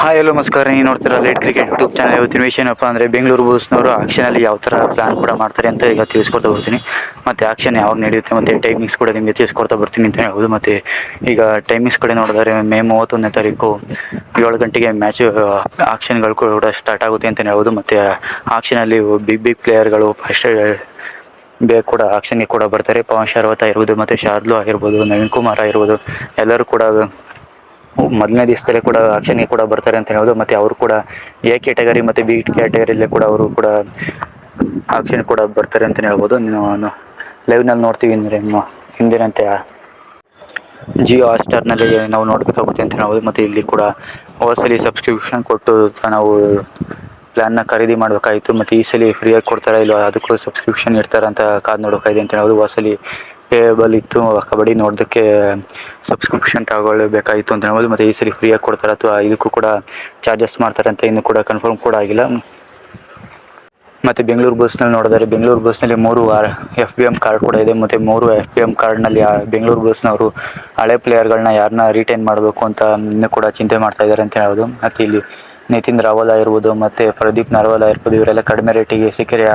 Hi hello ನಮಸ್ಕಾರ. ನೀವು ನೋಡ್ತೀರಾ ಲೇಟ್ ಕ್ರಿಕೆಟ್ ಯೂಟ್ಯೂಬ್ ಚಾನಲ್ ಇವತ್ತಿನ ವಿಷಯ ಏನಪ್ಪ ಅಂದರೆ ಬೆಂಗಳೂರು ಬುಲ್ಸ್ನವರು ಆಕ್ಷನಲ್ಲಿ ಯಾವ ಥರ ಪ್ಲಾನ್ ಕೂಡ ಮಾಡ್ತಾರೆ ಅಂತ ಈಗ ತಿಳಿಸ್ಕೊಡ್ತಾ ಬರ್ತೀನಿ. ಮತ್ತು ಆಕ್ಷನ್ ಯಾವಾಗ ನಡೆಯುತ್ತೆ ಮತ್ತು ಟೈಮಿಂಗ್ಸ್ ಕೂಡ ನಿಮಗೆ ತಿಳಿಸ್ಕೊಡ್ತಾ ಬರ್ತೀನಿ ಅಂತ ಹೇಳ್ಬೋದು. ಮತ್ತು ಈಗ ಟೈಮಿಂಗ್ಸ್ ಕಡೆ ನೋಡಿದರೆ ಮೇ ಮೂವತ್ತೊಂದನೇ ತಾರೀಕು ಏಳು ಗಂಟೆಗೆ ಮ್ಯಾಚ್ ಆಕ್ಷನ್ಗಳು ಕೂಡ ಸ್ಟಾರ್ಟ್ ಆಗುತ್ತೆ ಅಂತ ಹೇಳ್ಬೋದು. ಮತ್ತು ಆಕ್ಷನಲ್ಲಿ ಬಿಗ್ ಬಿಗ್ ಪ್ಲೇಯರ್ಗಳು ಫಸ್ಟ್ ಬೇ ಕೂಡ ಆಕ್ಷನ್ಗೆ ಕೂಡ ಬರ್ತಾರೆ. ಪವನ್ ಶರ್ವತ್ ಆಗಿರ್ಬೋದು, ಮತ್ತು ಶಾರ್ದು ಆಗಿರ್ಬೋದು, ನವೀನ್ ಕುಮಾರ್ ಆಗಿರ್ಬೋದು, ಎಲ್ಲರೂ ಕೂಡ ಮೊದಲನೇ ದಿವಸದಲ್ಲೇ ಕೂಡ ಆಕ್ಷನ್ಗೆ ಕೂಡ ಬರ್ತಾರೆ ಅಂತ ಹೇಳ್ಬೋದು. ಮತ್ತು ಅವರು ಕೂಡ ಎ ಕ್ಯಾಟಗರಿ ಮತ್ತು ಬಿ ಕ್ಯಾಟಗರಿಯಲ್ಲೇ ಕೂಡ ಅವರು ಕೂಡ ಆಕ್ಷನ್ ಕೂಡ ಬರ್ತಾರೆ ಅಂತಲೇ ಹೇಳ್ಬೋದು. ನಾನು ಲೈವ್ನಲ್ಲಿ ನೋಡ್ತೀವಿ ಅಂದರೆ ಹಿಂದಿನಂತೆ ಜಿಯೋ ಹಾಟ್ಸ್ಟಾರ್ನಲ್ಲಿ ನಾವು ನೋಡಬೇಕಾಗುತ್ತೆ ಅಂತ ಹೇಳ್ಬೋದು. ಮತ್ತು ಇಲ್ಲಿ ಕೂಡ ಹೊಸಲಿ ಸಬ್ಸ್ಕ್ರಿಪ್ಷನ್ ಕೊಟ್ಟು ನಾವು ಪ್ಲ್ಯಾನ್ನ ಖರೀದಿ ಮಾಡಬೇಕಾಯಿತು. ಮತ್ತು ಈ ಸಲ ಫ್ರೀಯಾಗಿ ಕೊಡ್ತಾರಾ ಇಲ್ಲ ಅದಕ್ಕೂ ಸಬ್ಸ್ಕ್ರಿಪ್ಷನ್ ಇಡ್ತಾರಂತ ಕಾದು ನೋಡೋಕಾಗಿದೆ ಅಂತ ಹೇಳ್ಬೋದು. ಹೋದ ಪೇಬಲ್ ಇತ್ತು ಕಬಡ್ಡಿ ನೋಡೋದಕ್ಕೆ ಸಬ್ಸ್ಕ್ರಿಪ್ಷನ್ ತಗೊಳ್ಳೇಬೇಕಾಗಿತ್ತು ಅಂತ ಹೇಳ್ಬೋದು. ಮತ್ತು ಈ ಸರಿ ಫ್ರೀಯಾಗಿ ಕೊಡ್ತಾರೆ ಅಥವಾ ಇದಕ್ಕೂ ಕೂಡ ಚಾರ್ಜಸ್ ಮಾಡ್ತಾರೆ ಅಂತ ಇನ್ನೂ ಕೂಡ ಕನ್ಫರ್ಮ್ ಕೂಡ ಆಗಿಲ್ಲ. ಮತ್ತು ಬೆಂಗಳೂರು ಬಸ್ನಲ್ಲಿ ನೋಡಿದರೆ ಬೆಂಗಳೂರು ಬಸ್ನಲ್ಲಿ ಮೂರು R F B M card ಕೂಡ ಇದೆ. ಮತ್ತು ಮೂರು ಎಫ್ ಬಿ ಎಂ ಕಾರ್ಡ್ನಲ್ಲಿ ಬೆಂಗಳೂರು ಬಸ್ನವರು ಹಳೆ ಪ್ಲೇಯರ್ಗಳನ್ನ ಯಾರನ್ನ ರಿಟೈನ್ ಮಾಡಬೇಕು ಅಂತ ಇನ್ನೂ ಕೂಡ ಚಿಂತೆ ಮಾಡ್ತಾ ಇದ್ದಾರೆ ಅಂತ ಹೇಳ್ಬೋದು. ಮತ್ತು ಇಲ್ಲಿ ನಿತಿನ್ ರಾವಲ್ ಆಗಿರ್ಬೋದು ಮತ್ತು ಪ್ರದೀಪ್ ನರ್ವಾಲ್ ಆಗಿರ್ಬೋದು ಇವರೆಲ್ಲ ಕಡಿಮೆ ರೇಟಿಗೆ ಸಿಕ್ಕರೆ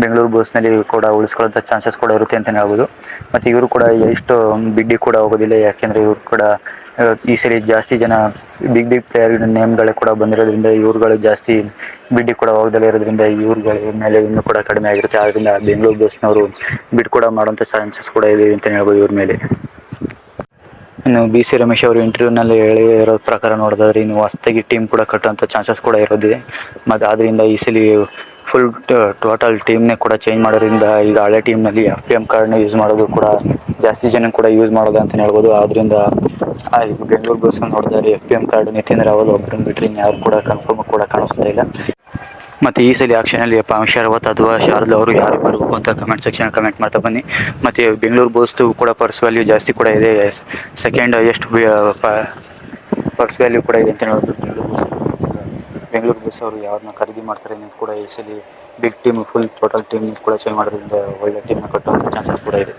ಬೆಂಗಳೂರು ಬಸ್ನಲ್ಲಿ ಕೂಡ ಉಳಿಸ್ಕೊಳ್ಳೋ ಚಾನ್ಸಸ್ ಕೂಡ ಇರುತ್ತೆ ಅಂತಲೇ ಹೇಳ್ಬೋದು. ಮತ್ತು ಇವರು ಕೂಡ ಎಷ್ಟು ಬಿಡ್ಡಿ ಕೂಡ ಹೋಗೋದಿಲ್ಲ, ಯಾಕೆಂದರೆ ಇವರು ಕೂಡ ಈ ಸರಿ ಜಾಸ್ತಿ ಜನ ಬಿಗ್ ಬಿಗ್ ಪ್ಲೇಯರ್ ನೇಮ್ಗಳೇ ಕೂಡ ಬಂದಿರೋದ್ರಿಂದ ಇವ್ರುಗಳು ಜಾಸ್ತಿ ಬಿಡ್ಡಿ ಕೂಡ ಹೋಗದಲ್ಲೇ ಇರೋದ್ರಿಂದ ಇವ್ರುಗಳ ಮೇಲೆ ಇನ್ನೂ ಕೂಡ ಕಡಿಮೆ ಆಗಿರುತ್ತೆ. ಆದ್ದರಿಂದ ಬೆಂಗಳೂರು ಬಸ್ನವರು ಬಿಡ್ ಕೂಡ ಮಾಡುವಂಥ ಚಾನ್ಸಸ್ ಕೂಡ ಇದೆ ಅಂತಲೇ ಹೇಳ್ಬೋದು ಇವ್ರ ಮೇಲೆ. ಇನ್ನು ಬಿ ಸಿ ರಮೇಶ್ ಅವರು ಇಂಟರ್ವ್ಯೂನಲ್ಲಿ ಹೇಳಿರೋ ಪ್ರಕಾರ ನೋಡಿದ್ರೆ ಇನ್ನು ಹೊಸ್ದಾಗಿ ಟೀಮ್ ಕೂಡ ಕಟ್ಟುವಂಥ ಚಾನ್ಸಸ್ ಕೂಡ ಇರೋದಿದೆ. ಮತ್ತು ಆದ್ದರಿಂದ ಈ ಫುಲ್ ಟೋಟಲ್ ಟೀಮ್ನೇ ಕೂಡ ಚೇಂಜ್ ಮಾಡೋದ್ರಿಂದ ಈಗ ಹಳೆ ಟೀಮ್ನಲ್ಲಿ ಎಫ್ ಪಿ ಎಂ ಕಾರ್ಡ್ನ ಯೂಸ್ ಮಾಡೋದು ಕೂಡ ಜಾಸ್ತಿ ಜನ ಕೂಡ ಯೂಸ್ ಮಾಡೋದು ಅಂತಲೇ ಹೇಳ್ಬೋದು. ಆದ್ದರಿಂದ ಈಗ ಬೆಂಗಳೂರು ಬಸ್ ನೋಡಿದ್ರೆ F P M card Nitin Rawal ಒಬ್ಬರನ್ನು ಬಿಟ್ಟರೆ ಯಾರು ಕೂಡ ಕನ್ಫರ್ಮ್ ಕೂಡ ಕಾಣಿಸ್ತಾ ಇಲ್ಲ. ಮತ್ತು ಈ ಸಲ ಆಕ್ಷನಲ್ಲಿ ಶರವತ್ ಅಥವಾ ಶಾರದ್ ಅವರು ಯಾರು ಬರಬೇಕು ಅಂತ ಕಮೆಂಟ್ ಸೆಕ್ಷನ್ ಕಮೆಂಟ್ ಮಾಡ್ತಾ ಬನ್ನಿ. ಮತ್ತು ಬೆಂಗಳೂರು ಬೋಸ್ದು ಕೂಡ ಪರ್ಸ್ ವ್ಯಾಲ್ಯೂ ಜಾಸ್ತಿ ಕೂಡ ಇದೆ. ಸೆಕೆಂಡ್ ಎಷ್ಟು ಪರ್ಸ್ ವ್ಯಾಲ್ಯೂ ಕೂಡ ಇದೆ ಅಂತ ಹೇಳ್ಬೋದು. ಬೆಂಗಳೂರು ಬೋಸ್ ಬೆಂಗಳೂರು ಬೋಸ್ ಅವರು ಯಾರನ್ನ ಖರೀದಿ ಮಾಡ್ತಾರೆ ಅನ್ನೋದು ಕೂಡ ಈ ಸಲ big team full total team ಕೂಡ ಚೇಂಜ್ ಮಾಡೋದ್ರಿಂದ ಒಳ್ಳೆ ಟೀಮ್ನ ಕಟ್ಟುವಂಥ ಚಾನ್ಸಸ್ ಕೂಡ ಇದೆ.